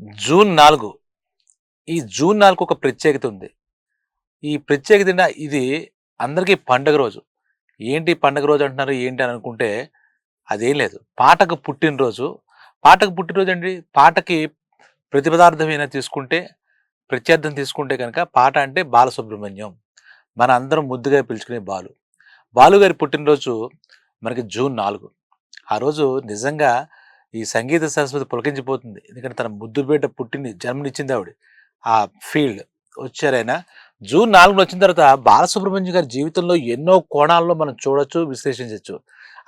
June నాలుగు. ఈ June నాలుగు ఒక ప్రత్యేకత ఉంది. ఈ ప్రత్యేకత ఇది అందరికీ పండగ రోజు. ఏంటి పండగ రోజు అంటున్నారు ఏంటి అని అనుకుంటే అదేం లేదు. పాటకు పుట్టినరోజు. పాటకు పుట్టినరోజు అండి పాటకి ప్రతిపదార్థమైన తీసుకుంటే ప్రత్యర్థం తీసుకుంటే కనుక పాట అంటే బాలసుబ్రహ్మణ్యం. మన అందరం ముద్దుగా పిలుచుకునే బాలు. బాలు గారి పుట్టినరోజు మనకి జూన్ నాలుగు. ఆ రోజు నిజంగా ఈ సంగీత సరస్వతి పులకించిపోతుంది. ఎందుకంటే తన ముద్దుబేట పుట్టింది జన్మనిచ్చింది ఆవిడ. ఆ ఫీల్డ్ వచ్చారైనా జూన్ నాలుగున వచ్చిన తర్వాత బాలసుబ్రహ్మణ్యం గారి జీవితంలో ఎన్నో కోణాల్లో మనం చూడొచ్చు విశ్లేషించవచ్చు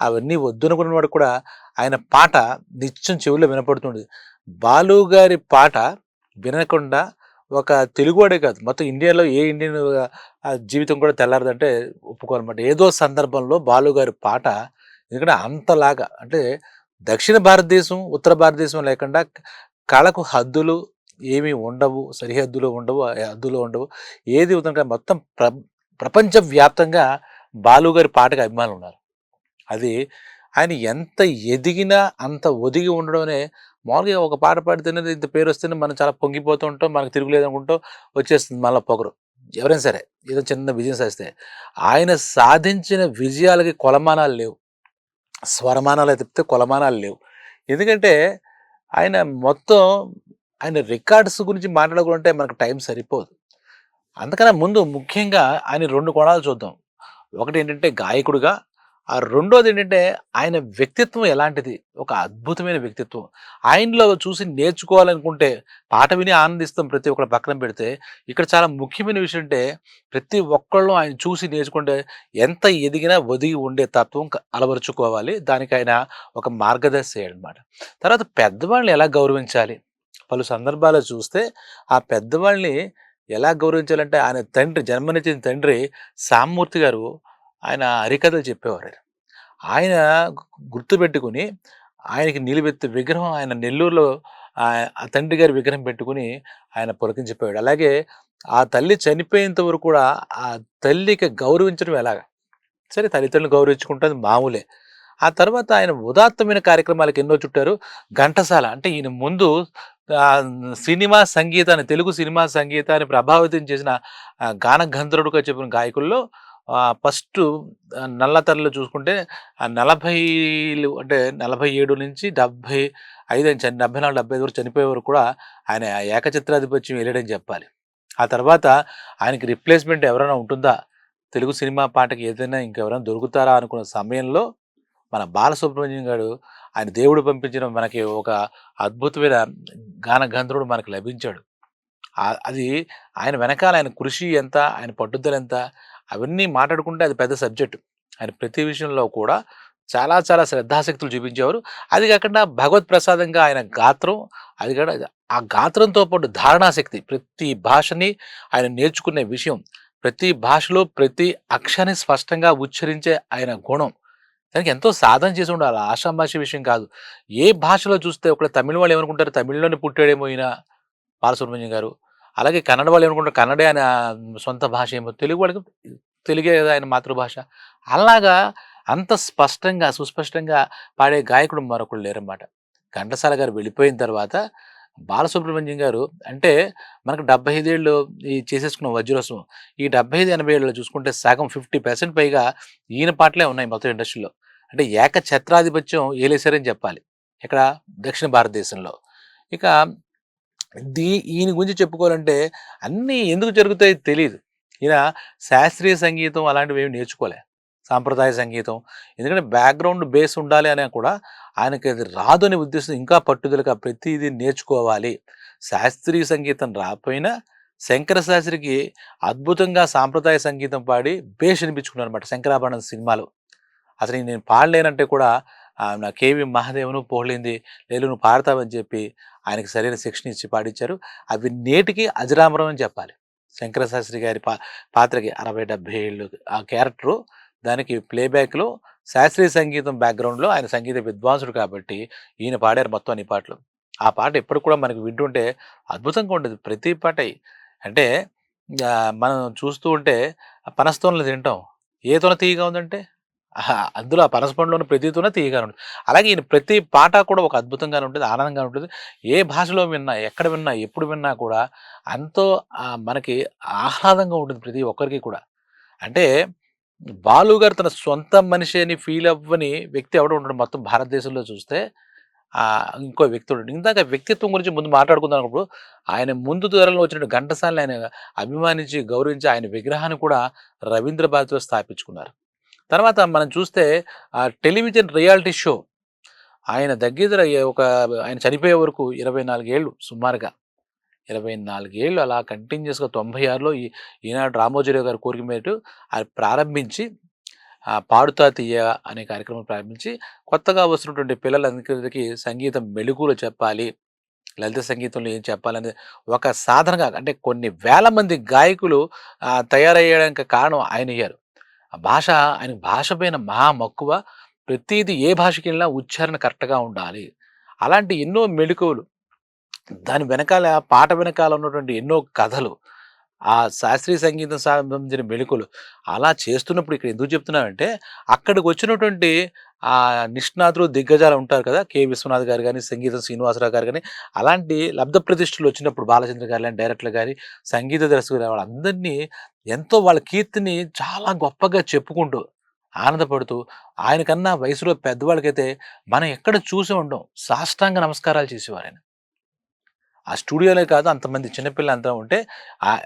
అవన్నీ వద్దనుకున్న వాడు కూడా ఆయన పాట నిత్యం చెవిలో వినపడుతుంది బాలు గారి పాట వినకుండా ఒక తెలుగువాడే కాదు మొత్తం ఇండియాలో ఏ ఇండియన్ ఆ జీవితం కూడా తెల్లారదంటే ఒప్పుకోవాలన్నమాట. ఏదో సందర్భంలో బాలు గారి పాట ఎందుకంటే అంతలాగా. అంటే దక్షిణ భారతదేశం ఉత్తర భారతదేశం లేకుండా కళకు హద్దులు ఏమీ ఉండవు సరిహద్దులు ఉండవు హద్దులు ఉండవు. ఏది ఉందంటే మొత్తం ప్ర ప్రపంచవ్యాప్తంగా బాలు గారి అభిమానులు ఉన్నారు. అది ఆయన ఎంత ఎదిగినా అంత ఒదిగి ఉండడమే మామూలుగా ఒక పాట పాడితేనే ఇంత పేరు వస్తేనే మనం చాలా పొంగిపోతూ ఉంటాం మనకు తిరుగులేదు అనుకుంటూ వచ్చేస్తుంది మళ్ళీ పొగరు. ఎవరైనా సరే ఏదో చిన్న విజయం సాధిస్తే ఆయన సాధించిన విజయాలకి కొలమానాలు లేవు. స్వరమానాలు తప్పితే కొలమానాలు లేవు. ఎందుకంటే ఆయన మొత్తం ఆయన రికార్డ్స్ గురించి మాట్లాడుకుంటే మనకు టైం సరిపోదు. అందుకనే ముందు ముఖ్యంగా ఆయన రెండు కోణాలు చూద్దాం. ఒకటి ఏంటంటే గాయకుడిగా ఆ రెండోది ఏంటంటే ఆయన వ్యక్తిత్వం ఎలాంటిది? ఒక అద్భుతమైన వ్యక్తిత్వం. ఆయనలో చూసి నేర్చుకోవాలనుకుంటే పాట విని ఆనందిస్తాం ప్రతి ఒక్కరు పక్కన పెడితే ఇక్కడ చాలా ముఖ్యమైన విషయం అంటే ప్రతి ఒక్కళ్ళు ఆయన చూసి నేర్చుకుంటే ఎంత ఎదిగినా ఒదిగి ఉండే తత్వం అలవరుచుకోవాలి. దానికి ఆయన ఒక మార్గదర్శి అనమాట తర్వాత పెద్దవాళ్ళని ఎలా గౌరవించాలి? పలు సందర్భాల్లో చూస్తే ఆ పెద్దవాళ్ళని ఎలా గౌరవించాలంటే ఆయన తండ్రి జన్మనిచ్చిన తండ్రి సామ్మూర్తి గారు ఆయన హరికథలు చెప్పేవారు. ఆయన గుర్తుపెట్టుకుని ఆయనకి నిలువెత్తి విగ్రహం ఆయన నెల్లూరులో ఆ- ఆ తండ్రి గారి విగ్రహం పెట్టుకుని ఆయన పులకించిపోయాడు అలాగే ఆ తల్లి చనిపోయేంత వరకు కూడా ఆ తల్లికి గౌరవించడం ఎలాగా? సరే తల్లిదండ్రులు గౌరవించుకుంటుంది మామూలే. ఆ తర్వాత ఆయన ఉదాత్తమైన కార్యక్రమాలకు ఎన్నో చుట్టారు. ఘంటసాల అంటే ఈయన ముందు సినిమా సంగీతాన్ని తెలుగు సినిమా సంగీతాన్ని ప్రభావితం చేసిన గాన గంధర్వుడుగా చెప్పిన గాయకుల్లో ఫస్ట్ నల్లతరలు చూసుకుంటే ఆ నలభైలు అంటే నలభై ఏడు నుంచి డెబ్భై ఐదు అని డెబ్బై నాలుగు డెబ్బై ఐదు వరకు చనిపోయే వరకు కూడా ఆయన ఏకచిత్రాధిపత్యం వెళ్ళాడని చెప్పాలి. ఆ తర్వాత ఆయనకి రిప్లేస్మెంట్ ఎవరైనా ఉంటుందా? తెలుగు సినిమా పాటకి ఏదైనా ఇంకెవరైనా దొరుకుతారా అనుకున్న సమయంలో మన బాలసుబ్రహ్మణ్యం గారు ఆయన దేవుడు పంపించిన మనకి ఒక అద్భుతమైన గాన గంధర్వుడు మనకు లభించాడు. అది ఆయన వెనకాల ఆయన కృషి ఎంత ఆయన పట్టుదల ఎంత అవన్నీ మాట్లాడుకుంటే అది పెద్ద సబ్జెక్ట్. ఆయన ప్రతి విషయంలో కూడా చాలా చాలా శ్రద్ధాశక్తులు చూపించేవారు. అది కాకుండా భగవత్ ప్రసాదంగా ఆయన గాత్రం అది కూడా ఆ గాత్రంతో పాటు ధారణాశక్తి ప్రతి భాషని ఆయన నేర్చుకునే విషయం ప్రతి భాషలో ప్రతి అక్షరాన్ని స్పష్టంగా ఉచ్చరించే ఆయన గుణం. దానికి ఎంతో సాధన చేసి ఉండాలి. ఆషామాషి విషయం కాదు. ఏ భాషలో చూస్తే ఒకళ్ళు తమిళ వాళ్ళు ఏమనుకుంటారు? తమిళ్ళోనే పుట్టాడేమో ఈయన బాలసుబ్రహ్మణ్యం గారు. అలాగే కన్నడ వాళ్ళు ఏమనుకుంటారు? కన్నడే ఆయన సొంత భాష ఏమో తెలుగు వాళ్ళకి తెలుగే కదా ఆయన మాతృభాష. అలాగా అంత స్పష్టంగా సుస్పష్టంగా పాడే గాయకుడు మరొకరు లేరన్నమాట. ఘంటసాల గారు వెళ్ళిపోయిన తర్వాత బాలసుబ్రహ్మణ్యం గారు అంటే మనకు డెబ్బై ఐదేళ్ళు ఈ చేసేసుకున్న వజ్రోత్సవం. ఈ డెబ్బై ఐదు ఎనభై ఏళ్ళు చూసుకుంటే సగం ఫిఫ్టీ పర్సెంట్ పైగా ఈయన పాటలే ఉన్నాయి మొత్తం ఇండస్ట్రీలో. అంటే ఏక ఛత్రాధిపత్యం ఏలేశారని చెప్పాలి. ఇక్కడ దక్షిణ భారతదేశంలో. ఇక దీ ఈయన గురించి చెప్పుకోవాలంటే అన్నీ ఎందుకు జరుగుతాయి తెలియదు ఈయన శాస్త్రీయ సంగీతం అలాంటివి ఏమి నేర్చుకోలే. సాంప్రదాయ సంగీతం. ఎందుకంటే బ్యాక్గ్రౌండ్ బేస్ ఉండాలి అని కూడా ఆయనకి అది రాదు అనే ఉద్దేశం ఇంకా పట్టుదలగా ప్రతిదీ నేర్చుకోవాలి. శాస్త్రీయ సంగీతం రాకపోయినా శంకర శాస్త్రికి అద్భుతంగా సాంప్రదాయ సంగీతం పాడి బేస్ అనిపించుకున్నారు అనమాట శంకరాభరణం సినిమాలో. అసలు నేను పాడలేనంటే కూడా ఆ, నా కేవి మహాదేవను పోలింది లేదు నువ్వు పాడతావని చెప్పి ఆయనకి సరైన శిక్షణ ఇచ్చి పాడించారు. అవి నేటికి అజరామరం అని చెప్పాలి. శంకర శాస్త్రి గారి పా పాత్రకి అరవై డెబ్బై ఏళ్ళు ఆ క్యారెక్టరు. దానికి ప్లేబ్యాక్లో శాస్త్రీయ సంగీతం బ్యాక్గ్రౌండ్లో ఆయన సంగీత విద్వాంసుడు కాబట్టి ఈయన పాడారు మొత్తం అన్ని పాటలు. ఆ పాట ఎప్పుడు కూడా మనకు వింటుంటే అద్భుతంగా ఉండేది ప్రతి పాట. అంటే మనం చూస్తూ ఉంటే పనస్తోనలు తింటాం. ఏ తొన తీయగా ఉందంటే అందులో ఆ పనసపండులోని ప్రతితోనే తీయగానే ఉంటుంది. అలాగే ఈయన ప్రతి పాట కూడా ఒక అద్భుతంగానే ఉంటుంది. ఆనందంగా ఉంటుంది. ఏ భాషలో విన్నా, ఎక్కడ విన్నా, ఎప్పుడు విన్నా కూడా అంతో మనకి ఆహ్లాదంగా ఉంటుంది ప్రతి ఒక్కరికి కూడా. అంటే బాలు గారు తన సొంత మనిషి అని ఫీల్ అవ్వని వ్యక్తి ఎవడు ఉండడు మొత్తం భారతదేశంలో చూస్తే ఇంకో వ్యక్తి ఉంటాడు ఇందాక వ్యక్తిత్వం గురించి ముందు మాట్లాడుకుందామన్నప్పుడు ఆయన ముందు ధరలో వచ్చిన ఘంటసాలని ఆయన అభిమానించి, గౌరవించి ఆయన విగ్రహాన్ని కూడా రవీంద్ర భారతిలో స్థాపించుకున్నారు. తర్వాత మనం చూస్తే ఆ టెలివిజన్ రియాలిటీ షో ఆయన దగ్గర ఒక ఆయన చనిపోయే వరకు ఇరవై నాలుగేళ్ళు సుమారుగా. ఇరవై నాలుగేళ్ళు అలా కంటిన్యూస్గా తొంభై ఆరులో ఈ ఈనాడు రామోజీరావు గారి కోరిక మేరకు అది ప్రారంభించి 'పాడుతా తీయ' అనే కార్యక్రమం ప్రారంభించి కొత్తగా వస్తున్నటువంటి పిల్లలందరికీ సంగీతం మెలుగులో చెప్పాలి. లలిత సంగీతంలో ఏం చెప్పాలనేది ఒక సాధనగా అంటే కొన్ని వేల మంది గాయకులు తయారయ్యడానికి కారణం ఆయన అయ్యారు ఆ భాష ఆయన భాష పైన మహా మక్కువ. ప్రతిదీ ఏ భాషకెళ్ళినా ఉచ్చారణ కరెక్ట్‌గా ఉండాలి. అలాంటి ఎన్నో మెళకువలు దాని వెనకాల పాట వెనకాల ఉన్నటువంటి ఎన్నో కథలు, ఆ శాస్త్రీయ సంగీతం సంబంధించిన మెళకువలు అలా చేస్తున్నప్పుడు ఇక్కడ ఎందుకు చెప్తున్నానంటే అక్కడికొచ్చినటువంటి ఆ నిష్ణాతులు, దిగ్గజాలు ఉంటారు కదా! కె. విశ్వనాథ్ గారు కానీ సంగీతం శ్రీనివాసరావు గారు కానీ అలాంటి లబ్ధ ప్రతిష్ఠలు వచ్చినప్పుడు బాలచంద్ర గారు లాంటి డైరెక్టర్లు కానీ సంగీత దర్శకులు వాళ్ళందరినీ ఎంతో వాళ్ళ కీర్తిని చాలా గొప్పగా చెప్పుకుంటూ, ఆనందపడుతూ ఆయనకన్నా వయసులో పెద్దవాళ్ళకైతే మనం ఎక్కడ చూసి ఉండం. సాష్టాంగ నమస్కారాలు చేసేవారాయన. ఆ స్టూడియోలే కాదు అంతమంది చిన్నపిల్లలంతా ఉంటే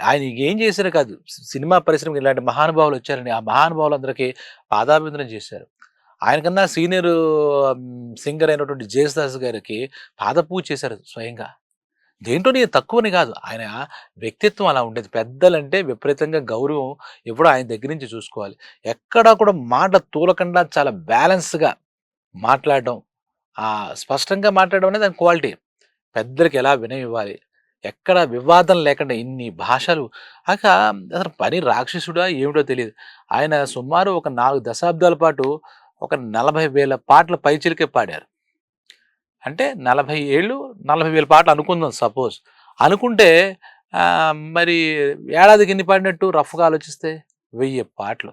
ఆయన ఏం చేశారు కాదు. సినిమా పరిశ్రమకి ఇలాంటి మహానుభావులు వచ్చారని ఆ మహానుభావులందరికీ పాదాభివందనం చేశారు. ఆయనకన్నా సీనియరు సింగర్ అయినటువంటి జేసుదాస్ గారికి పాదపూజ చేశారు స్వయంగా. దేంట్లోని తక్కువని కాదు. ఆయన వ్యక్తిత్వం అలా ఉండేది. పెద్దలంటే విపరీతంగా గౌరవం ఎప్పుడూ ఆయన దగ్గర నుంచి చూసుకోవాలి. ఎక్కడా కూడా మాట తూలకుండా చాలా బ్యాలెన్స్‌గా మాట్లాడడం. స్పష్టంగా మాట్లాడడం అనేది దాని క్వాలిటీ. పెద్దలకి ఎలా వినయం ఇవ్వాలి. ఎక్కడ వివాదం లేకుండా ఇన్ని భాషలు అక అసలు పని రాక్షసుడా ఏమిటో తెలియదు ఆయన సుమారు ఒక నాలుగు దశాబ్దాల పాటు ఒక నలభై వేల పాటలు పైచిలుకే పాడారు. అంటే 40 ఏళ్ళు నలభై వేల పాటలు అనుకుందాం సపోజ్. అనుకుంటే మరి ఏడాదికి ఎన్ని పాడినట్టు రఫ్‌గా ఆలోచిస్తే వెయ్యి పాటలు.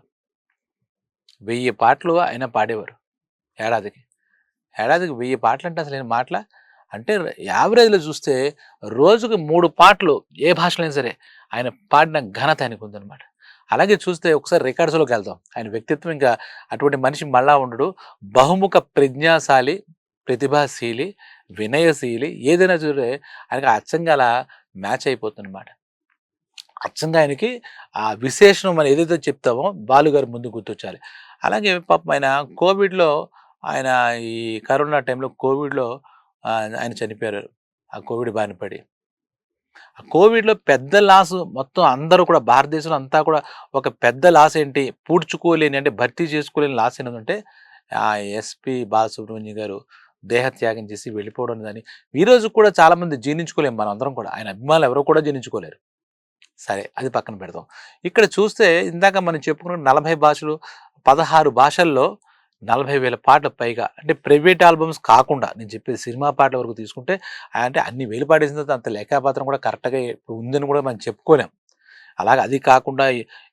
వెయ్యి పాటలు ఆయన పాడేవారు ఏడాదికి. ఏడాదికి వెయ్యి పాటలు అంటే అసలు నేను మాటల అంటే యావరేజ్‌లో చూస్తే రోజుకి మూడు పాటలు ఏ భాషలైనా సరే ఆయన పాడిన ఘనత ఆయనకు ఉందనమాట అలాగే చూస్తే ఒకసారి రికార్డ్స్‌లోకెళ్దాం. ఆయన వ్యక్తిత్వం ఇంకా అటువంటి మనిషి మళ్ళా ఉండడు. బహుముఖ ప్రజ్ఞాశాలి, ప్రతిభాశీలి, వినయశీలి ఏదైనా చూడే ఆయనకి అచ్చంగా అలా మ్యాచ్ అయిపోతుందన్నమాట అచ్చంగా ఆయనకి ఆ విశేషణం మనం ఏదైతే చెప్తామో బాలుగారు ముందు గుర్తొచ్చాలి. అలాగే పాపం ఆయన కోవిడ్‌లో ఆయన ఈ కరోనా టైంలో కోవిడ్‌లో ఆయన చనిపోయారు. ఆ కోవిడ్ బారిన పడి. ఆ కోవిడ్‌లో పెద్ద లాస్ మొత్తం అందరూ కూడా భారతదేశంలో అంతా కూడా ఒక పెద్ద లాస్ ఏంటి? పూడ్చుకోలేని అంటే భర్తీ చేసుకోలేని లాస్ ఏంటంటే ఆ ఎస్‌పి బాలసుబ్రహ్మణ్యం గారు దేహత్యాగం చేసి వెళ్ళిపోవడం అని ఈరోజు కూడా చాలామంది జీర్ణించుకోలేము మనందరం కూడా. ఆయన అభిమానులు ఎవరు కూడా జీర్ణించుకోలేరు. సరే అది పక్కన పెడదాం. ఇక్కడ చూస్తే ఇందాక మనం చెప్పుకున్న 40 భాషలు 16 భాషల్లో నలభై వేల పాటలు పైగా అంటే ప్రైవేట్ ఆల్బమ్స్ కాకుండా నేను చెప్పేది సినిమా పాటల వరకు తీసుకుంటే అంటే అన్ని వేలు పాడేసిన తర్వాత అంత లేఖాపాత్రం కూడా కరెక్ట్‌గా ఇప్పుడు ఉందని కూడా మనం చెప్పుకోలేం. అలాగే అది కాకుండా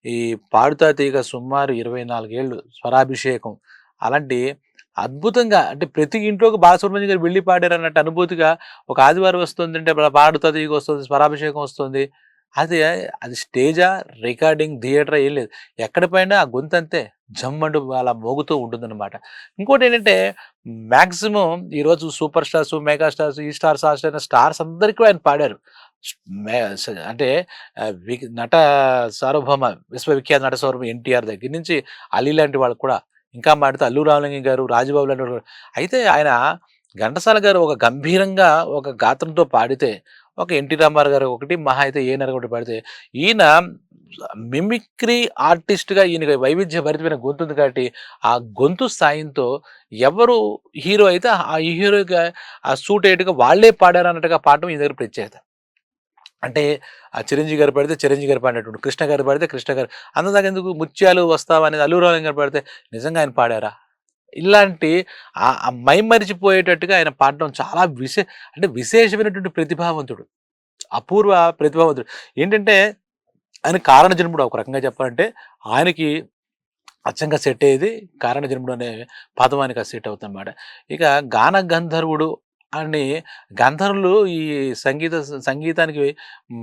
ఈ పాడుతా తీగ సుమారు ఇరవై నాలుగేళ్ళు స్వరాభిషేకం అలాంటి అద్భుతంగా అంటే ప్రతి ఇంట్లోకి బాలసుబ్రహ్మణ్యం గారు వెళ్ళి పాడారు అన్నట్టు అనుభూతిగా ఒక ఆదివారం వస్తుంది అంటే పాడుతా తీగ వస్తుంది, స్వరాభిషేకం వస్తుంది. అది అది స్టేజా, రికార్డింగ్, థియేటరా ఏం లేదు. ఎక్కడిపైన ఆ గొంతు అంతే జమ్మంటూ అలా మోగుతూ ఉంటుందన్నమాట. ఇంకోటేంటంటే మ్యాక్సిమం ఈరోజు సూపర్ స్టార్స్, మెగా స్టార్స్, ఈ స్టార్స్, ఆ స్టార్ స్టార్స్ అందరికీ ఆయన పాడారు. అంటే వి నట సార్వభౌమ విశ్వవిఖ్యాత నట సార్వభౌమ ఎన్టీఆర్ దగ్గర నుంచి అలీ లాంటి వాళ్ళు కూడా ఇంకా మాడితే అల్లు రామలింగం గారు, రాజబాబు లాంటి వాళ్ళు అయితే ఆయన ఘంటసాల గారు ఒక గంభీరంగా ఒక గాత్రంతో పాడితే ఒక ఎన్టీ రామారావు గారు ఒకటి, మహా అయితే ఏఎన్నార్ ఒకటి పాడితే ఈయన మిమిక్రీ ఆర్టిస్ట్‌గా ఈయనకి వైవిధ్యభరితమైన గొంతుంది కాబట్టి ఆ గొంతు సాయంతో ఎవరు హీరో అయితే ఆ హీరోగా ఆ సూట్ అయ్యేట్టుగా వాళ్ళే పాడారు అన్నట్టుగా పాడటం ఈయన దగ్గర ప్రత్యేకత. అంటే ఆ చిరంజీవి గారు పడితే చిరంజీవి గారు పాడినట్టు, కృష్ణ గారు పాడితే కృష్ణ గారు అంతదాకా ఎందుకు ముత్యాలు వస్తావా అనేది అల్లు గారు పడితే నిజంగా ఆయన పాడారా? ఇలాంటి ఆ మైమరిచిపోయేటట్టుగా ఆయన పాడడం చాలా విశే అంటే విశేషమైనటువంటి ప్రతిభావంతుడు. అపూర్వ ప్రతిభావంతుడు. ఏంటంటే ఆయన కారణ జన్ముడు ఒక రకంగా చెప్పాలంటే ఆయనకి అచ్చంగా సెట్ అయ్యేది కారణ జన్ముడు అనే పదవానికి సెట్ అవుతుంది అనమాట ఇక గాన గంధర్వుడు అని గంధర్వులు ఈ సంగీత సంగీతానికి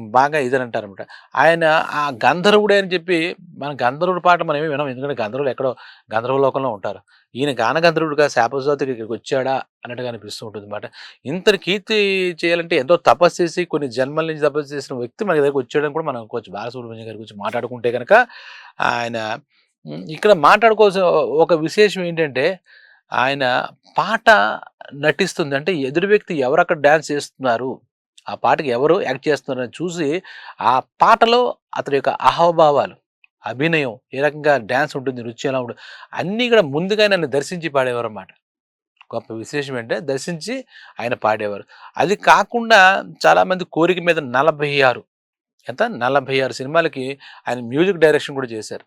బాగా ఇదనంటారు అనమాట ఆయన ఆ గంధర్వుడే అని చెప్పి మన గంధర్వుడి పాట మనం ఏమి వినం. ఎందుకంటే గంధర్వులు ఎక్కడో గంధర్వ లోకంలో ఉంటారు. ఈయన గాన గంధర్వుడిగా శాపజాతికి ఇక్కడికి వచ్చాడా అన్నట్టుగా అనిపిస్తూ ఉంటుంది అనమాట ఇంత కీర్తి చేయాలంటే ఎంతో తపస్సు చేసి కొన్ని జన్మల నుంచి తపస్సు చేసిన వ్యక్తి మన దగ్గర వచ్చాడని కూడా మనం కొంచెం బాలసుబ్రహ్మణ్యం గారి గురించి మాట్లాడుకుంటే కనుక ఆయన ఇక్కడ మాట్లాడుకోవాల్సిన ఒక విశేషం ఏంటంటే ఆయన పాట నటిస్తుంది. అంటే ఎదురు వ్యక్తి ఎవరు అక్కడ డ్యాన్స్ చేస్తున్నారు ఆ పాటకి ఎవరు యాక్ట్ చేస్తున్నారని చూసి ఆ పాటలో అతని యొక్క అహోభావాలు అభినయం ఏ రకంగా డ్యాన్స్ ఉంటుంది నృత్యం ఎలా ఉంటుంది అన్నీ కూడా ముందుగా నన్ను దర్శించి పాడేవారు అన్నమాట గొప్ప విశేషం ఏంటంటే దర్శించి ఆయన పాడేవారు. అది కాకుండా చాలామంది కోరిక మీద నలభై ఆరు ఎంత? నలభై ఆరు సినిమాలకి ఆయన మ్యూజిక్ డైరెక్షన్ కూడా చేశారు.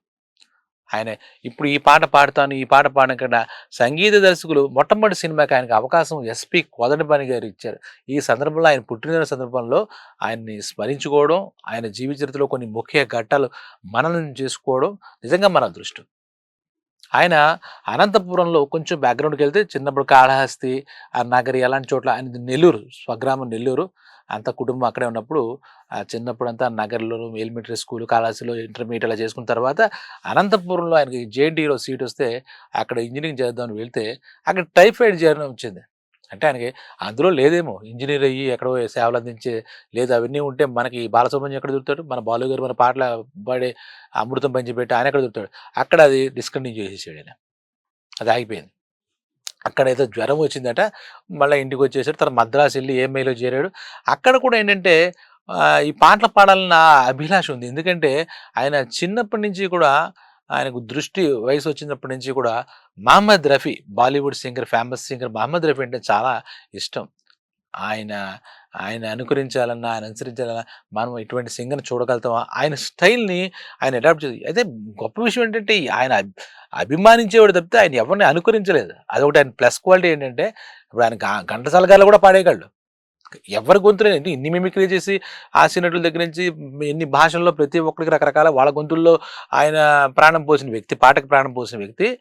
ఆయన. ఇప్పుడు ఈ పాట పాడతాను ఈ పాట పాడకుండా సంగీత దర్శకులు మొట్టమొదటి సినిమాకి ఆయనకు అవకాశం ఎస్పి కోదండపాణి గారు ఇచ్చారు. ఈ సందర్భంలో ఆయన పుట్టిన సందర్భంలో ఆయన్ని స్మరించుకోవడం ఆయన జీవిత చరిత్రలో కొన్ని ముఖ్య ఘట్టాలు మననం చేసుకోవడం నిజంగా మన అదృష్టం. ఆయన అనంతపురంలో కొంచెం బ్యాక్గ్రౌండ్కి వెళ్తే చిన్నప్పుడు కాళహస్తి ఆ నగరి అలాంటి చోట్ల ఆయన నెల్లూరు స్వగ్రామం నెల్లూరు. అంత కుటుంబం అక్కడే ఉన్నప్పుడు ఆ చిన్నప్పుడు అంతా నగర్లో ఎలిమెంటరీ స్కూల్ కాళహస్తిలో ఇంటర్మీడియట్ అలా చేసుకున్న తర్వాత అనంతపురంలో ఆయనకి జేఎన్టీలో సీట్ వస్తే అక్కడ ఇంజనీరింగ్ చేద్దామని వెళ్తే అక్కడ టైఫాయిడ్ జ్వరం వచ్చింది. అంటే ఆయనకి అందులో లేదేమో. ఇంజనీర్ అయ్యి ఎక్కడో సేవలు అందించే లేదు అవన్నీ ఉంటే మనకి బాలసుబ్రహ్మణ్యం ఎక్కడ దొరుకుతాడు? మన బాలు గారు మన పాటల పాడే అమృతం పంచిపెట్టి ఆయన ఎక్కడ దొరుకుతాడు? అక్కడ అది డిస్కంటిన్యూ చేసేసాడు ఆయన. అది ఆగిపోయింది. అక్కడ ఏదో జ్వరం వచ్చిందట మళ్ళీ ఇంటికి వచ్చేసాడు తర్వాత మద్రాసు వెళ్ళి ఏఎంఐలో చేరాడు. అక్కడ కూడా ఏంటంటే ఈ పాటలు పాడాలన్న అభిలాష ఉంది. ఎందుకంటే ఆయన చిన్నప్పటి నుంచి కూడా ఆయనకు దృష్టి వయసు వచ్చినప్పటి నుంచి కూడా Mohammed Rafi Bollywood singer famous singer Mohammed Rafi అంటే చాలా ఇష్టం. ఆయన ఆయన అనుకరించాలన్నా ఆయన అనుసరించాలన్నా మనం ఇటువంటి సింగర్ని చూడగలుగుతామా? ఆయన స్టైల్ని ఆయన అడాప్ట్ చేసి అయితే గొప్ప విషయం ఏంటంటే ఆయన అభిమానించేవాడు తప్పితే ఆయన ఎవరిని అనుకరించలేదు. అదొకటి ఆయన ప్లస్ క్వాలిటీ ఏంటంటే ఇప్పుడు ఆయన ఘంటసాల గారు కూడా పాడేయగలడు. ఎవరి గొంతులే ఇన్ని మిమిక్రీ చేసి హాస్యనటుల దగ్గర నుంచి ఎన్ని భాషల్లో ప్రతి ఒక్కరికి రకరకాల వాళ్ళ గొంతుల్లో ఆయన ప్రాణం పోసిన వ్యక్తి పాటకు ప్రాణం పోసిన వ్యక్తి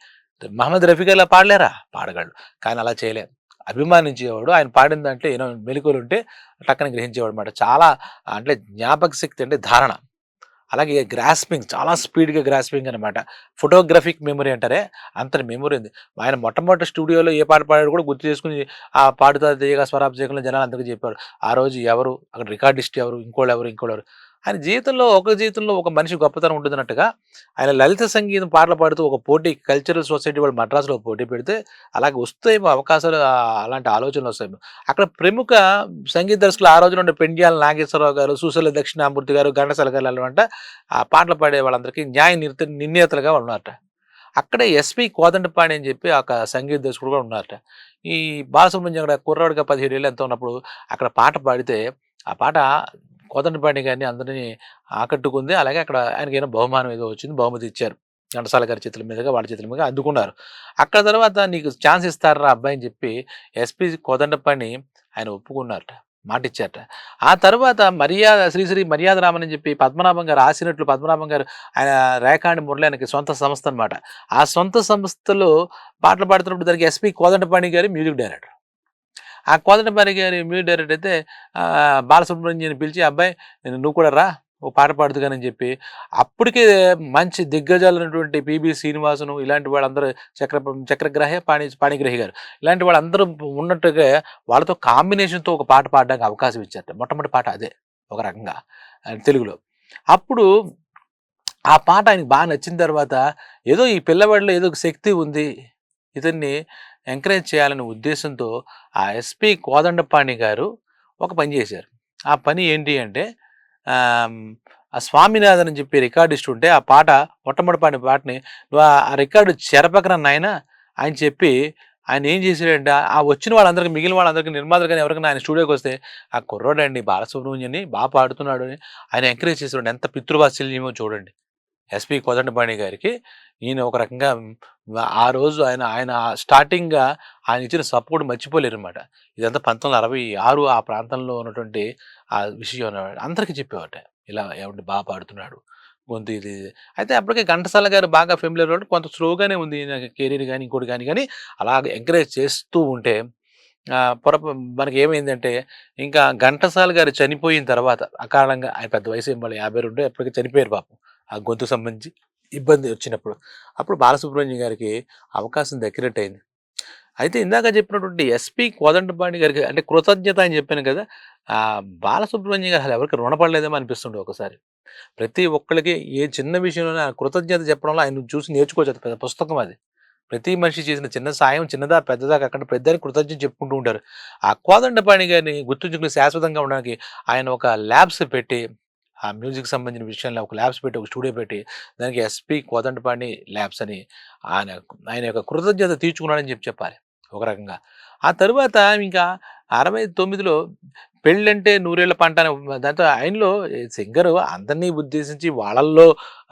మహమ్మద్ రఫీ గారు పాడలేరా? పాడగలడు. కానీ అలా చేయలేదు. అభిమానించేవాడు ఆయన పాడిన దాంట్లో ఏదో మెలకువలు ఉంటే టక్కన గ్రహించేవాడు అనమాట చాలా అంటే జ్ఞాపక శక్తి అంటే ధారణ. అలాగే గ్రాస్పింగ్ చాలా స్పీడ్గా గ్రాస్పింగ్ అనమాట ఫోటోగ్రఫిక్ మెమరీ అంటారే అంత మెమరీ ఉంది. ఆయన మొట్టమొదటి స్టూడియోలో ఏ పాట పాడాడు కూడా గుర్తు చేసుకుని ఆ పాడుతా తీయగా స్వరాభిషేకంలో జనాలు అందరికీ చెప్పారు ఆ రోజు ఎవరు? అక్కడ రికార్డిస్ట్ ఎవరు? ఇంకోళ్ళు ఎవరు? ఇంకోళ్ళు ఎవరు? ఆయన జీవితంలో ఒక జీవితంలో ఒక మనిషి గొప్పతనం ఉంటుందన్నట్టుగా ఆయన లలిత సంగీతం పాటలు పాడుతూ ఒక పోటీ కల్చరల్ సొసైటీ వాళ్ళు మద్రాసులో పోటీ పెడితే అలాగే వస్తాయేమో అవకాశాలు అలాంటి ఆలోచనలు వస్తాయి. అక్కడ ప్రముఖ సంగీత దర్శకులు ఆ రోజున ఉండే పెండ్యాల నాగేశ్వరరావు గారు సూసల దక్షిణామూర్తి గారు ఘంటసాల గారు అనమాట ఆ పాటలు పాడే వాళ్ళందరికీ న్యాయ నిర్త నిర్ణేతలుగా ఉన్నారట. అక్కడే ఎస్పి కోదండపాణి అని చెప్పి ఒక సంగీత దర్శకుడు కూడా ఉన్నారట. ఈ బాలసుబ్రహ్మణ్యం అక్కడ కుర్రాడుగా పదిహేడు ఏళ్ళు ఎంత ఉన్నప్పుడు అక్కడ పాట పాడితే ఆ పాట కోదండపాండి గారిని అందరినీ ఆకట్టుకుంది. అలాగే అక్కడ ఆయనకి ఏదో బహుమానం ఏదో వచ్చింది. బహుమతి ఇచ్చారు. ఘంటసాల గారి చేతుల మీదుగా వాళ్ళ చేతుల మీదుగా అందుకున్నారు అక్కడ తర్వాత నీకు ఛాన్స్ ఇస్తారా అబ్బాయి అని చెప్పి ఎస్పి కోదండపాణి ఆయన ఒప్పుకున్నారట. మాట ఇచ్చారట ఆ తర్వాత మర్యాద శ్రీశ్రీ మర్యాద రామన్ అని చెప్పి పద్మనాభం గారు రాసినట్లు పద్మనాభం గారు ఆయన రేఖాండి మురళి ఆయనకి సొంత సంస్థ అనమాట ఆ సొంత సంస్థలో పాటలు పాడుతున్నప్పుడు దానికి ఎస్పి కోదండపాణి గారి మ్యూజిక్ డైరెక్టర్. ఆ కోదండపాణి గారి మ్యూజిక్ డైరెక్టర్ అయితే ఆ, బాలసుబ్రహ్మణ్యం పిలిచి అబ్బాయి నేను నువ్వు కూడా రా ఓ పాట పాడుతుగానని చెప్పి అప్పటికే మంచి దిగ్గజాలైనటువంటి పిబి శ్రీనివాసును ఇలాంటి వాళ్ళందరూ చక్ర చక్రగ్రహే పాణి పాణిగ్రహి గారు ఇలాంటి వాళ్ళందరూ ఉన్నట్టుగా వాళ్ళతో కాంబినేషన్తో ఒక పాట పాడడానికి అవకాశం ఇచ్చారట. మొట్టమొదటి పాట అదే ఒక రకంగా తెలుగులో. అప్పుడు ఆ పాట ఆయనకు బాగా నచ్చిన తర్వాత ఏదో ఈ పిల్లవాడిలో ఏదో ఒక శక్తి ఉంది ఇతన్ని ఎంకరేజ్ చేయాలనే ఉద్దేశంతో ఆ ఎస్పి కోదండపాణి గారు ఒక పని చేశారు. ఆ పని ఏంటి అంటే ఆ స్వామినాథన్ అని చెప్పి రికార్డు ఉంటే ఆ పాట మొట్టమొదటి పాటని నువ్వు ఆ రికార్డు చెరపకన నాయన ఆయన చెప్పి ఆయన ఏం చేశాడంటే ఆ వచ్చిన వాళ్ళందరికీ మిగిలిన వాళ్ళందరికీ నిర్మాతలు కానీ ఎవరికైనా ఆయన స్టూడియోకి వస్తే ఆ కుర్రోడండి బాలసుబ్రహ్మణ్యని బాగా పాడుతున్నాడు అని ఆయన ఎంకరేజ్ చేసాడు ఎంత పితృవాత్సల్యమో చూడండి. ఎస్పి కోదండపాణి గారికి ఈయన ఒక రకంగా ఆ రోజు ఆయన ఆయన స్టార్టింగ్గా ఆయన ఇచ్చిన సపోర్ట్ మర్చిపోలేరు అనమాట ఇదంతా పంతొమ్మిది అరవై ఆరు ఆ ప్రాంతంలో ఉన్నటువంటి ఆ విషయం అన్నమాట. అందరికీ చెప్పేవాట. ఇలా ఎవరి బాగా పాడుతున్నాడు. గొంతు ఇది అయితే అప్పటికే ఘంటసాల గారు బాగా ఫెమిలియర్ కాబట్టి కొంత స్లోగానే ఉంది కెరీర్ కానీ ఇంకోటి కానీ కానీ అలా ఎంకరేజ్ చేస్తూ ఉంటే పొరపా మనకి ఏమైందంటే ఇంకా ఘంటసాల గారు చనిపోయిన తర్వాత అకారణంగా ఆయన పెద్ద వయసు ఏం వాళ్ళు యాభై రెండు ఎప్పటికీ చనిపోయారు పాపం. ఆ గొంతు సంబంధించి. ఇబ్బంది వచ్చినప్పుడు. అప్పుడు బాలసుబ్రహ్మణ్యం గారికి అవకాశం దక్కినట్టయింది. అయితే ఇందాక చెప్పినటువంటి ఎస్పి కోదండపాణి గారికి అంటే కృతజ్ఞత అని చెప్పాను కదా బాలసుబ్రహ్మణ్యం గారు అసలు ఎవరికి రుణపడలేదేమో అనిపిస్తుండే ఒకసారి. ప్రతి ఒక్కరికి ఏ చిన్న విషయంలోనే కృతజ్ఞత చెప్పడంలో ఆయన చూసి నేర్చుకోవచ్చు పెద్ద పుస్తకం అది. ప్రతి మనిషి చేసిన చిన్న సాయం చిన్నదా పెద్దదా అక్కడ పెద్దని కృతజ్ఞత చెప్పుకుంటూ ఉంటారు. ఆ కోదండపాణి గారిని గుర్తుంచుకుని శాశ్వతంగా ఉండడానికి ఆయన ఒక ల్యాబ్స్ పెట్టి ఆ మ్యూజిక్ సంబంధించిన విషయంలో ఒక ల్యాబ్స్ పెట్టి ఒక స్టూడియో పెట్టి దానికి ఎస్పి కోదండపాణి ల్యాబ్స్ అని ఆయన ఆయన యొక్క కృతజ్ఞత తీర్చుకున్నాడని చెప్పి చెప్పాలి ఒక రకంగా. ఆ తరువాత ఇంకా అరవై తొమ్మిదిలో పెళ్ళంటే నూరేళ్ళ పంట అనే దాంతో ఆయనలో సింగర్ అందరినీ ఉద్దేశించి వాళ్ళల్లో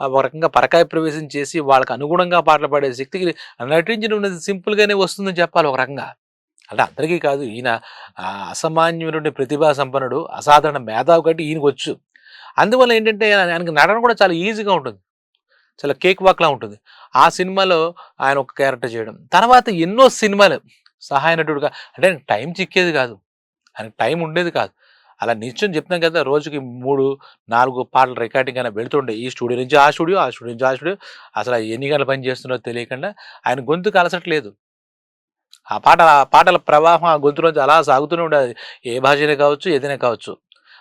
ఒక రకంగా పరకాయ ప్రవేశం చేసి వాళ్ళకి అనుగుణంగా పాటలు పాడే శక్తికి నటించిన ఉన్నది సింపుల్గానే వస్తుందని చెప్పాలి ఒక రకంగా. అంటే అందరికీ కాదు ఈయన అసామాన్యుడి ప్రతిభా సంపన్నుడు అసాధారణ మేధావి కాబట్టి ఈయనకు వచ్చు అందువల్ల ఏంటంటే ఆయనకి నటన కూడా చాలా ఈజీగా ఉంటుంది. చాలా కేక్ వాక్లా ఉంటుంది. ఆ సినిమాలో ఆయన ఒక క్యారెక్టర్ చేయడం. తర్వాత ఎన్నో సినిమాలు సహాయ నటుడుగా అంటే టైం చిక్కేది కాదు. ఆయనకు టైం ఉండేది కాదు. అలా నిత్యం చెప్తాం కదా రోజుకి మూడు నాలుగు పాటలు రికార్డింగ్ అయినా వెళుతుండే ఈ స్టూడియో నుంచి ఆ స్టూడియో ఆ స్టూడియో నుంచి ఆ స్టూడియో అసలు ఎన్ని గంటలు పని చేస్తున్నారో తెలియకుండా ఆయన గొంతు కలసట్లేదు ఆ పాట ఆ పాటల ప్రవాహం ఆ గొంతులోంచి అలా సాగుతూనే ఉండేది. ఏ భాషనే కావచ్చు ఏదైనా కావచ్చు.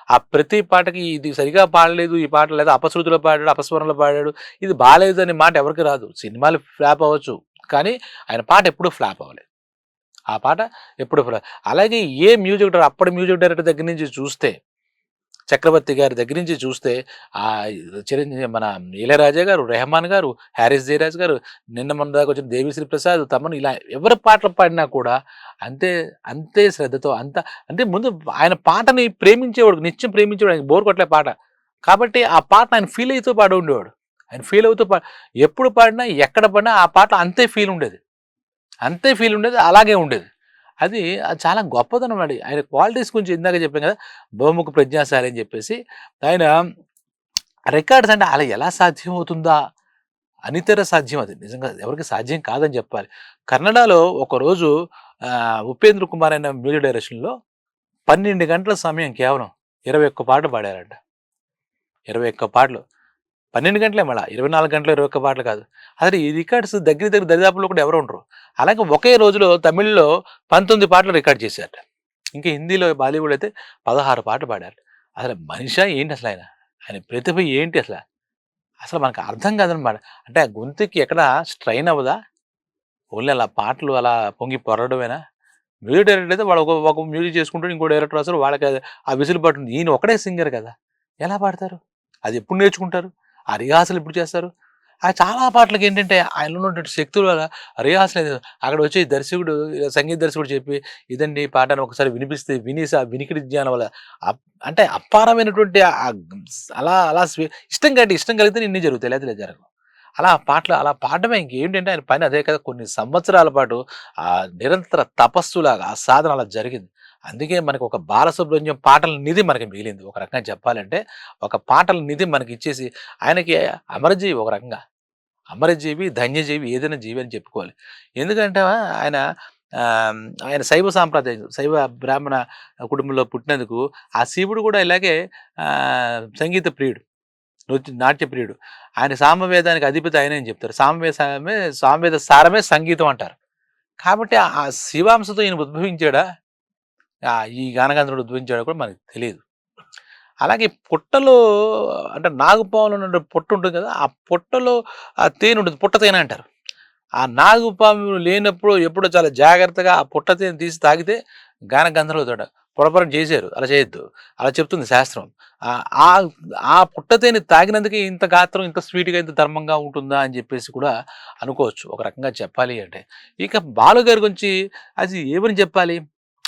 ఆ ప్రతి పాటకి ఇది సరిగా పాడలేదు ఈ పాట లేదా అపశృతిలో పాడాడు అపస్వరంలో పాడాడు ఇది బాగాలేదు అనే మాట ఎవరికి రాదు. సినిమాలు ఫ్లాప్ అవ్వచ్చు కానీ ఆయన పాట ఎప్పుడూ ఫ్లాప్ అవ్వలేదు. ఆ పాట ఎప్పుడు అలాగే ఏ మ్యూజిక్ డైరెక్టర్ అప్పటి మ్యూజిక్ డైరెక్టర్ దగ్గర నుంచి చూస్తే చక్రవర్తి గారి దగ్గర నుంచి చూస్తే ఆ చిరంజీవి మన ఇళయరాజా గారు రెహమాన్ గారు హ్యారిస్ జయరాజ్ గారు నిన్న మన దాకా వచ్చిన దేవిశ్రీ ప్రసాద్ తమను ఇలా ఎవరి పాటలు పాడినా కూడా అంతే అంతే శ్రద్ధతో అంత అంటే ముందు ఆయన పాటని ప్రేమించేవాడు నిత్యం ప్రేమించేవాడు ఆయన బోర్ కొట్లే పాట. కాబట్టి ఆ పాట ఆయన ఫీల్ అవుతూ పాడి ఉండేవాడు. ఆయన ఫీల్ అవుతూ పా ఎప్పుడు పాడినా ఎక్కడ పాడినా ఆ పాట అంతే ఫీల్ ఉండేది. అంతే ఫీల్ ఉండేది అలాగే ఉండేది. అది చాలా గొప్పదనం అండి. ఆయన క్వాలిటీస్ గురించి ఇందాక చెప్పాను కదా బహుముఖ ప్రజ్ఞాశాలి అని చెప్పేసి ఆయన రికార్డ్స్ అంటే అలా ఎలా సాధ్యం అవుతుందా అనితర సాధ్యం అది. నిజంగా ఎవరికి సాధ్యం కాదని చెప్పాలి. కన్నడలో ఒకరోజు ఉపేంద్ర కుమార్ అయిన మ్యూజిక్ డైరెక్షన్లో పన్నెండు గంటల సమయం కేవలం ఇరవై ఒక్క పాటలు పాడారంట. ఇరవై ఒక్క పాటలు. పన్నెండు గంటలే మళ్ళీ ఇరవై నాలుగు గంటలు ఇరవై ఒక్క పాటలు కాదు. అసలు ఈ రికార్డ్స్ దగ్గర దగ్గర దరిదాపులో కూడా ఎవరు ఉండరు. అలాగే ఒకే రోజులో తమిళ్ళో పంతొమ్మిది పాటలు రికార్డ్ చేశారు ఇంకా హిందీలో బాలీవుడ్ అయితే పదహారు పాటలు పాడారు. అసలు మనిషి ఏంటి అసలు ఆయన? ఆయన ప్రతిభ ఏంటి అసలు? అసలు మనకు అర్థం కాదనమాట. అంటే ఆ గొంతుకి ఎక్కడ స్ట్రైన్ అవ్వదా? ఓన్లీ అలా పాటలు అలా పొంగి పొరడమేనా మ్యూజిక్ డైరెక్టర్ అయితే వాడు ఒక ఒక మ్యూజిక్ చేసుకుంటాడు ఇంకో డైరెక్టర్ వస్తారు వాళ్ళకి ఆ విసులు పడుతుంది. ఈయన ఒకడే సింగర్ కదా. ఎలా పాడతారు? అది ఎప్పుడు నేర్చుకుంటారు? ఆ రిహార్సల్ ఎప్పుడు చేస్తారు? ఆ చాలా పాటలకు ఏంటంటే ఆయనలో ఉన్నటువంటి శక్తుల వల్ల రిహార్సల్ అక్కడ వచ్చి దర్శకుడు సంగీత దర్శకుడు చెప్పి ఇదండి ఈ పాటను ఒకసారి వినిపిస్తే వినేసి ఆ వినికిడి జ్ఞానం వల్ల అప్- అంటే అపారమైనటువంటి అలా అలా ఇష్టం కంటే ఇష్టం కలిగితే నిన్నే జరుగుతాయి. లేదా లేదు జరగవు. అలా పాటలు అలా పాడమే ఇంకేంటంటే ఆయన పని అదే కదా కొన్ని సంవత్సరాల పాటు ఆ నిరంతర తపస్సులాగా ఆ సాధన అలా జరిగింది. అందుకే మనకు ఒక బాలసుబ్రహ్మణ్యం పాటల నిధి మనకి మిగిలింది. ఒక రకంగా చెప్పాలంటే ఒక పాటల నిధి మనకి ఇచ్చేసి ఆయనకి అమరజీవి ఒక రకంగా. అమరజీవి ధన్యజీవి ఏదైనా జీవి అని చెప్పుకోవాలి. ఎందుకంటే ఆయన ఆయన శైవ సాంప్రదాయం శైవ బ్రాహ్మణ కుటుంబంలో పుట్టినందుకు ఆ శివుడు కూడా ఇలాగే సంగీత ప్రియుడు నృత్య నాట్య ప్రియుడు. ఆయన సామవేదానికి అధిపతి ఆయన అని చెప్తారు. సామవేదమే సామవేద సారమే సంగీతం అంటారు. కాబట్టి ఆ శివాంశతో ఈయన ఉద్భవించాడా? ఈ గానగంధర్వుడు ఉద్భవించాడు కూడా మనకు తెలియదు అలాగే పుట్టలో అంటే నాగుపాములో ఉన్న పొట్టు ఉంటుంది కదా ఆ పొట్టలో ఆ తేనె ఉంటుంది పుట్ట తేనె అంటారు. ఆ నాగుపాము లేనప్పుడు ఎప్పుడో చాలా జాగ్రత్తగా ఆ పుట్ట తేనె తీసి తాగితే గానగంధర్వుడు తోట పొరపరం చేశారు అలా చేయొద్దు. అలా చెప్తుంది శాస్త్రం. ఆ- ఆ పుట్ట తేనె తాగినందుకే ఇంత గాత్రం ఇంత స్వీట్గా ఇంత ధర్మంగా ఉంటుందా అని చెప్పేసి కూడా అనుకోవచ్చు. ఒక రకంగా చెప్పాలి అంటే. ఇక బాలు గారి గురించి అది ఏమని చెప్పాలి?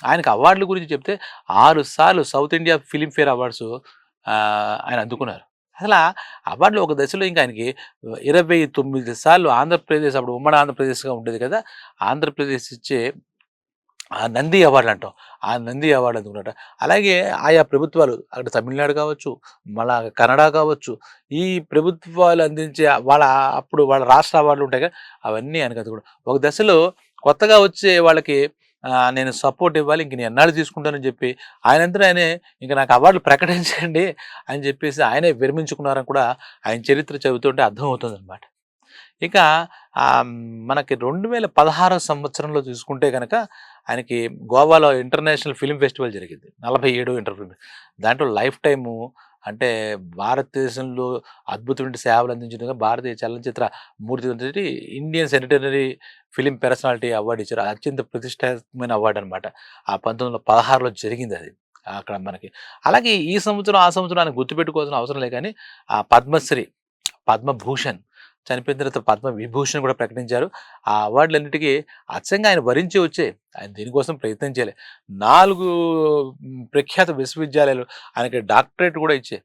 ఆయనకు అవార్డుల గురించి చెప్తే ఆరు సార్లు సౌత్ ఇండియా ఫిలింఫేర్ అవార్డ్స్ ఆయన అందుకున్నారు. అసలు అవార్డులు ఒక దశలో ఇంకా ఆయనకి ఇరవై తొమ్మిది సార్లు ఆంధ్రప్రదేశ్ అప్పుడు ఉమ్మడి ఆంధ్రప్రదేశ్గా ఉండేది కదా ఆంధ్రప్రదేశ్ ఇచ్చే ఆ నంది అవార్డులు అంటాం. ఆ నంది అవార్డు అందుకున్నట అలాగే ఆయా ప్రభుత్వాలు అక్కడ తమిళనాడు కావచ్చు మళ్ళా కన్నడ కావచ్చు ఈ ప్రభుత్వాలు అందించే వాళ్ళ అప్పుడు వాళ్ళ రాష్ట్ర అవార్డులు ఉంటాయి కదా అవన్నీ ఆయనకు అందుకు ఒక దశలో కొత్తగా వచ్చే వాళ్ళకి నేను సపోర్ట్ ఇవ్వాలి ఇంక నేను ఎన్నాళ్ళు తీసుకుంటానని చెప్పి ఆయనంతా ఆయనే ఇంక నాకు అవార్డులు ప్రకటించండి అని చెప్పేసి ఆయనే విరమించుకున్నారని కూడా ఆయన చరిత్ర చదువుతుంటే అర్థమవుతుంది అనమాట ఇక మనకి రెండు వేల పదహారో సంవత్సరంలో చూసుకుంటే కనుక ఆయనకి గోవాలో ఇంటర్నేషనల్ ఫిల్మ్ ఫెస్టివల్ జరిగింది. నలభై ఏడు ఇంటర్ దాంట్లో లైఫ్ టైము అంటే భారతదేశంలో అద్భుతమైన సేవలు అందించడం భారతీయ చలనచిత్ర మూర్తి Indian centenary film personality award ఇచ్చారు. అత్యంత ప్రతిష్టాత్మకమైన అవార్డు అనమాట ఆ పంతొమ్మిది వందల పదహారులో జరిగింది అది. అక్కడ మనకి. అలాగే ఈ సంవత్సరం ఆ సంవత్సరం ఆయన గుర్తుపెట్టుకోవాల్సిన అవసరం లే కానీ ఆ పద్మశ్రీ పద్మభూషణ్ చనిపోయిన తర్వాత పద్మ విభూషణ్ కూడా ప్రకటించారు. ఆ అవార్డులన్నిటికీ అచ్చంగా ఆయన భరించి వచ్చే ఆయన దీనికోసం ప్రయత్నం చేయలే. నాలుగు ప్రఖ్యాత విశ్వవిద్యాలయాలు ఆయనకి డాక్టరేట్ కూడా ఇచ్చే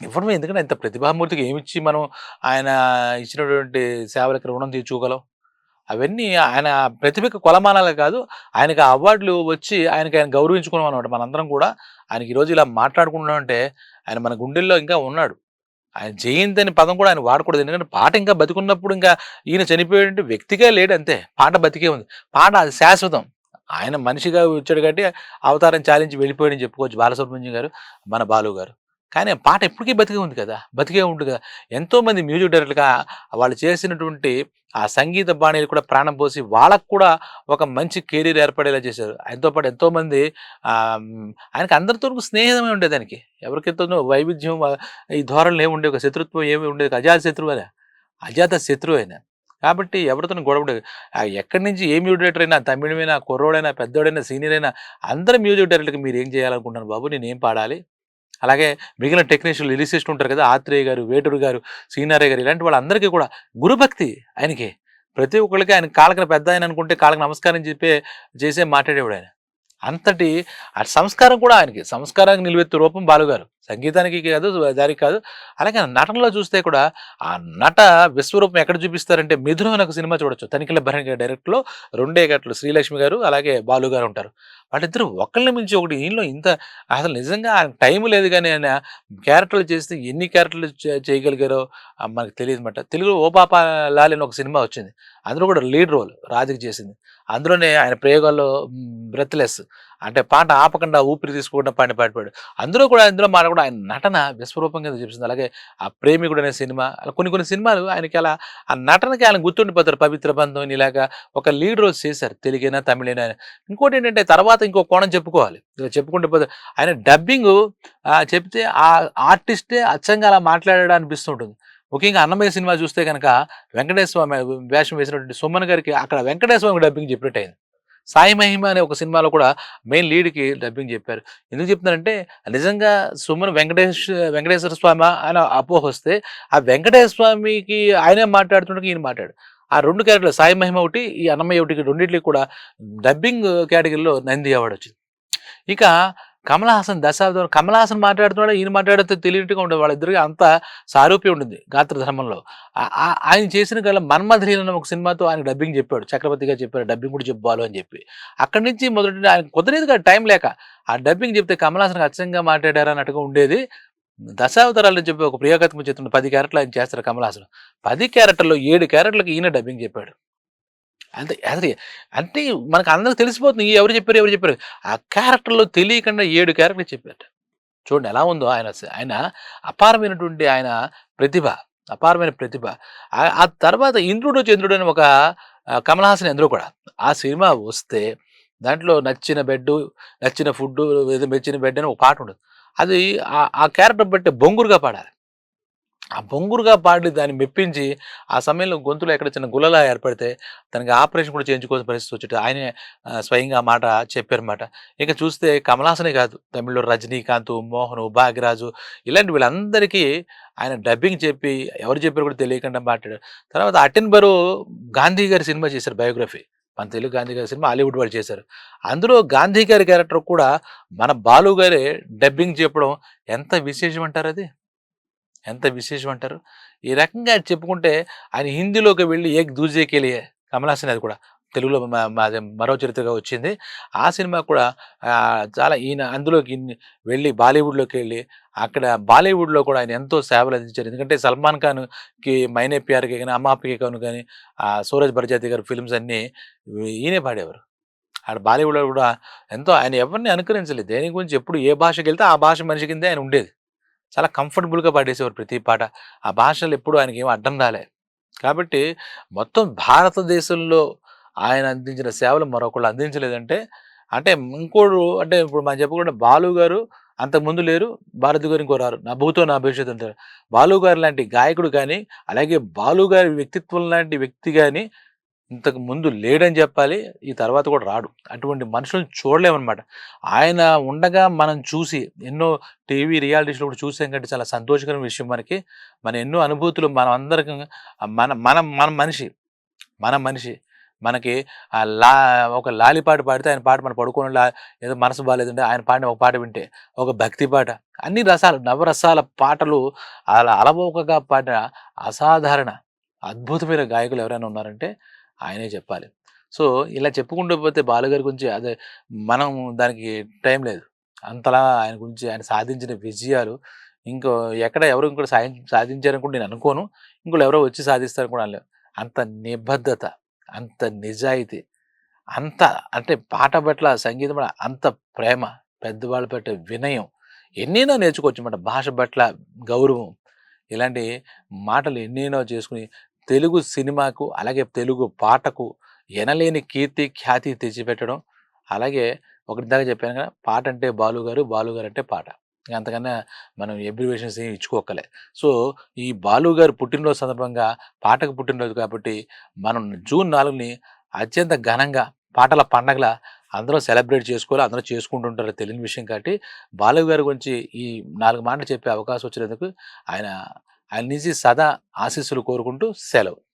ఇవ్వడమే ఎందుకంటే ఇంత ప్రతిభామూర్తికి ఏమిచ్చి మనం ఆయన ఇచ్చినటువంటి సేవలకు రుణం తీర్చుకోగలం? అవన్నీ ఆయన ప్రతిభకు కొలమానాలే కాదు ఆయనకి ఆ అవార్డులు వచ్చి ఆయనకి ఆయన గౌరవించుకున్నాం అనమాట మనందరం కూడా. ఆయనకి ఈరోజు ఇలా మాట్లాడుకుంటున్నాం అంటే ఆయన మన గుండెల్లో ఇంకా ఉన్నాడు. ఆయన జయంతి అనే పదం కూడా ఆయన వాడకూడదు. ఎందుకంటే పాట ఇంకా బతికున్నప్పుడు ఇంకా ఈయన చనిపోయే వ్యక్తిగా లేడు అంతే. పాట బతికే ఉంది. పాట అది శాశ్వతం. ఆయన మనిషిగా వచ్చాడు కాబట్టి అవతారం చాలించి వెళ్ళిపోయాడని చెప్పుకోవచ్చు. బాలసుబ్రహ్మణ్యం గారు మన బాలు గారు కానీ ఆ పాట ఎప్పటికీ బతికే ఉంది కదా బతికే ఉంటుంది కదా. ఎంతోమంది మ్యూజిక్ డైరెక్టర్గా వాళ్ళు చేసినటువంటి ఆ సంగీత బాణీలు కూడా ప్రాణం పోసి వాళ్ళకు కూడా ఒక మంచి కెరీర్ ఏర్పడేలా చేశారు. ఆయనతో పాటు ఎంతోమంది ఆయనకి అందరితో స్నేహమే ఉండేది దానికి ఎవరికెంతో వైవిధ్యం ఈ ధోరణులు ఏమి ఉండేవి ఒక శత్రుత్వం ఏమి ఉండేది అజాత శత్రువు అయినా అజాత శత్రువు అయినా కాబట్టి ఎవరితో గొడవ ఉండేది. ఎక్కడి నుంచి ఏ మ్యూజిక్ డైరెక్టర్ అయినా తమిళమైనా కుర్రోడైనా పెద్దోడైనా సీనియర్ అయినా అందరూ మ్యూజిక్ డైరెక్టర్కి మీరు ఏం చేయాలనుకుంటున్నారు బాబు? నేను ఏం పాడాలి? అలాగే మిగిలిన టెక్నీషియన్లు ఇలిసిస్ట్ ఉంటారు కదా ఆత్రేయ గారు వేటూరు గారు సీనారే గారు ఇలాంటి వాళ్ళందరికీ కూడా గురుభక్తి ఆయనకి. ప్రతి ఒక్కరికి ఆయన కాళ్ళకి పెద్ద ఆయన అనుకుంటే కాళ్ళకి నమస్కారం చెప్పే చేసే మాట్లాడేవాడు ఆయన. అంతటి ఆ సంస్కారం కూడా ఆయనకి. సంస్కారానికి నిలువెత్తు రూపం బాలుగారు. సంగీతానికి కాదు దానికి కాదు. అలాగే నటనలో చూస్తే కూడా ఆ నట విశ్వరూపం ఎక్కడ చూపిస్తారంటే మిథునం అనే ఒక సినిమా చూడొచ్చు. తనిఖీల భరణి గారి డైరెక్ట్లో రెండే గట్లు శ్రీలక్ష్మి గారు అలాగే బాలు గారు ఉంటారు. వాళ్ళిద్దరు ఒకళ్ళని మించి ఒకటి ఈయనలో ఇంత అసలు నిజంగా ఆయన టైం లేదు కానీ ఆయన క్యారెక్టర్లు చేస్తే ఎన్ని క్యారెక్టర్లు చేయగలిగారో మనకు తెలియదు అనమాట తెలుగులో ఓ పాప లాలి అని ఒక సినిమా వచ్చింది. అందులో కూడా లీడ్ రోల్ రాజుకి చేసింది. అందులోనే ఆయన ప్రయోగాల్లో బ్రెత్లెస్. అంటే పాట ఆపకుండా ఊపిరి తీసుకోకుండా పాడిన పాట పాడు. అందులో కూడా అందులో మాట కూడా ఆయన నటన విశ్వరూపంగా చూపిస్తుంది. అలాగే ఆ ప్రేమికుడు అనే సినిమా అలా కొన్ని కొన్ని సినిమాలు ఆయనకి అలా ఆ నటనకి ఆయన గుర్తుండిపోతారు. పవిత్ర బంధం ఇలాగా ఒక లీడ్ రోల్ చేశారు. తెలుగైనా తమిళైనా. ఇంకోటి ఏంటంటే తర్వాత ఇంకో కోణం చెప్పుకోవాలి. ఇలా చెప్పుకుంటూ పోతే ఆయన డబ్బింగ్ చెప్తే ఆ ఆర్టిస్టే అచ్చంగా అలా మాట్లాడాడు అనిపిస్తుంటుంది ముఖ్యంగా అన్నమయ్య సినిమా చూస్తే కనుక వెంకటేశ్వర స్వామి వేషం వేసినటువంటి సుమన్ గారికి అక్కడ వెంకటేశ్వర స్వామి డబ్బింగ్ చెప్పినట్టు అయింది. సాయి మహిమ అనే ఒక సినిమాలో కూడా మెయిన్ లీడ్కి డబ్బింగ్ చెప్పారు. ఎందుకు చెప్తున్నారంటే నిజంగా సుమన్ వెంకటేష్ వెంకటేశ్వర స్వామి అని అపోహ వస్తే ఆ వెంకటేశ్వర స్వామికి ఆయనే మాట్లాడుతుండగా ఈయన మాట్లాడు. ఆ రెండు క్యారెక్టర్లు సాయి మహిమ ఒకటి ఈ అన్నమయ్య ఒకటి రెండింటికి కూడా డబ్బింగ్ కేటగిరీలో నంది అవార్డు వచ్చింది. ఇక కమల్ హాసన్ దశాబ్దం కమల్ హాసన్ మాట్లాడుతున్నాడు ఈయన మాట్లాడితే తెలియట్టుగా ఉండదు. వాళ్ళిద్దరికి అంత సారూప్యం ఉంటుంది గాత్ర ధర్మంలో. ఆ- ఆయన చేసిన కల మన్మధులీన ఒక సినిమాతో ఆయన డబ్బింగ్ చెప్పాడు. చక్రవర్తిగా చెప్పారు డబ్బింగ్ కూడా చెప్పాలి అని చెప్పి. అక్కడి నుంచి మొదటి ఆయన కుదరేది కదా టైం లేక. ఆ డబ్బింగ్ చెప్తే కమల్ హాసన్ అచ్చంగా మాట్లాడారు అన్నట్టుగా ఉండేది. దశావతారాలు చెప్పి ఒక ప్రియకత్మ చిత్రం పది క్యారెట్లు ఆయన చేస్తారు కమల్ హాసన్ పది క్యారెక్టర్లో ఏడు క్యారెట్లకు ఈయన డబ్బింగ్ చెప్పాడు. అంతే అదే. అంటే మనకు అందరికి తెలిసిపోతుంది ఎవరు చెప్పారు ఎవరు చెప్పారు. ఆ క్యారెక్టర్లో తెలియకుండా ఏడు క్యారెక్టర్లు చెప్పారు చూడండి ఎలా ఉందో ఆయన ఆయన అపారమైనటువంటి ఆయన ప్రతిభ అపారమైన ప్రతిభ. ఆ- తర్వాత ఇంద్రుడు చంద్రుడు అని ఒక కమలహాసన్ కమల్ ఎందరో కూడా. ఆ సినిమా వస్తే దాంట్లో నచ్చిన బెడ్ నచ్చిన ఫుడ్ మెచ్చిన బెడ్ అని ఒక పాట ఉండదు. అది ఆ- ఆ క్యారెక్టర్ బట్టి బొంగురుగా పాడాలి. ఆ బొంగురుగా పాడి దాన్ని మెప్పించి ఆ సమయంలో గొంతులో ఎక్కడ చిన్న గుల్లలా ఏర్పడితే తనకి ఆపరేషన్ కూడా చేయించుకోవాల్సిన పరిస్థితి వచ్చేట ఆయనే స్వయంగా ఆ మాట చెప్పారన్నమాట. ఇక చూస్తే కమలాసనే కాదు తమిళ్ళో రజనీకాంత్ మోహన్ భాగ్యరాజు ఇలాంటి వీళ్ళందరికీ ఆయన డబ్బింగ్ చెప్పి ఎవరు చెప్పారు కూడా తెలియకుండా మాట్లాడారు. తర్వాత అటెన్ బరో గాంధీ గారి సినిమా చేశారు బయోగ్రఫీ. మన తెలుగు గాంధీ గారి సినిమా హాలీవుడ్ వాళ్ళు చేశారు. అందులో గాంధీ గారి క్యారెక్టర్ కూడా మన బాలు గారే డబ్బింగ్ చెప్పడం ఎంత విశేషం అంటారు అది? ఎంత విశేషం అంటారు? ఈ రకంగా చెప్పుకుంటే ఆయన హిందీలోకి వెళ్ళి ఏక్ దూజేకెళ్ళి కమలాసన్ అది కూడా తెలుగులో మాది మరో చరిత్రగా వచ్చింది. ఆ సినిమా కూడా చాలా ఈయన అందులోకి వెళ్ళి బాలీవుడ్లోకి వెళ్ళి అక్కడ బాలీవుడ్లో కూడా ఆయన ఎంతో సేవలు అందించారు. ఎందుకంటే సల్మాన్ ఖాన్కి మైనే ప్యార్కి కానీ అమ్మాపికి కాను కానీ సూరజ్ బర్జాతి గారి ఫిల్మ్స్ అన్నీ ఈయనే పాడేవారు. ఆడ బాలీవుడ్లో కూడా ఎంతో ఆయన ఎవరిని అనుకరించలేదు. దేని గురించి ఎప్పుడు ఏ భాషకి వెళ్తే ఆ భాష మనిషి కిందే ఆయన ఉండేది. చాలా కంఫర్టబుల్గా పాడేసేవారు ప్రతి పాట. ఆ భాషలు ఎప్పుడు ఆయనకి ఏం అడ్డం రాలే కాబట్టి మొత్తం భారతదేశంలో ఆయన అందించిన సేవలు మరొకళ్ళు అందించలేదంటే అంటే ఇంకోడు అంటే ఇప్పుడు మనం చెప్పకుండా బాలు గారు అంతకుముందు లేరు భారతి గారు ఇంకో రారు. నా భూతో నా భవిష్యత్తు అంటారు. బాలు గారు లాంటి గాయకుడు కానీ అలాగే బాలు గారి వ్యక్తిత్వం లాంటి వ్యక్తి కానీ ఇంతకు ముందు లేడని చెప్పాలి ఈ తర్వాత కూడా రాడు. అటువంటి మనుషులను చూడలేమన్నమాట. ఆయన ఉండగా మనం చూసి ఎన్నో టీవీ రియాలిటీస్లో కూడా చూసాం కంటే చాలా సంతోషకరమైన విషయం మనకి. మన ఎన్నో అనుభూతులు మనం అందరికి మన మన మన మనిషి మన మనిషి మనకి ఆ లా ఒక లాలి పాట పాడితే ఆయన పాట మనం పడుకోని లా ఏదో మనసు బాగాలేదంటే ఆయన పాడిన ఒక పాట వింటే ఒక భక్తి పాట అన్ని రసాలు నవరసాల పాటలు అలా అలవోకగా పాడిన అసాధారణ అద్భుతమైన గాయకులు ఎవరైనా ఉన్నారంటే ఆయనే చెప్పాలి. సో ఇలా చెప్పుకుంటూ పోతే బాలుగారి గురించి అదే మనం దానికి టైం లేదు. అంతలా ఆయన గురించి ఆయన సాధించిన విజయాలు ఇంకో ఎక్కడ ఎవరు ఇంకోటి సాధి సాధించారని కూడా నేను అనుకోను. ఇంకోటి ఎవరో వచ్చి సాధిస్తారు కూడా అనలేను అంత నిబద్ధత అంత నిజాయితీ అంత అంటే పాట పట్ల సంగీతం పట్ల అంత ప్రేమ పెద్దవాళ్ళ పట్ల వినయం ఎన్నైనా నేర్చుకోవచ్చు అన్నమాట భాష పట్ల గౌరవం ఇలాంటి మాటలు ఎన్నెన్నో చేసుకుని తెలుగు సినిమాకు అలాగే తెలుగు పాటకు ఎనలేని కీర్తి ఖ్యాతి తెచ్చిపెట్టడం. అలాగే ఒకటి దాకా చెప్పాను కదా పాట అంటే బాలుగారు బాలుగారు బాలు గారు అంటే పాట. అంతకన్నా మనం ఎబ్రివేషన్స్ ఏమి ఇచ్చుకోకలే సో ఈ బాలు గారు పుట్టినరోజు సందర్భంగా పాటకు పుట్టినరోజు కాబట్టి మనం జూన్ నాలుగుని అత్యంత ఘనంగా పాటల పండగల అందరూ సెలబ్రేట్ చేసుకోవాలి అందరూ చేసుకుంటుంటారు తెలియని విషయం కాబట్టి బాలు గారి గురించి ఈ నాలుగు మాటలు చెప్పే అవకాశం వచ్చినందుకు ఆయన ఆయన నుంచి సదా ఆశీస్సులు కోరుకుంటూ సెలవు.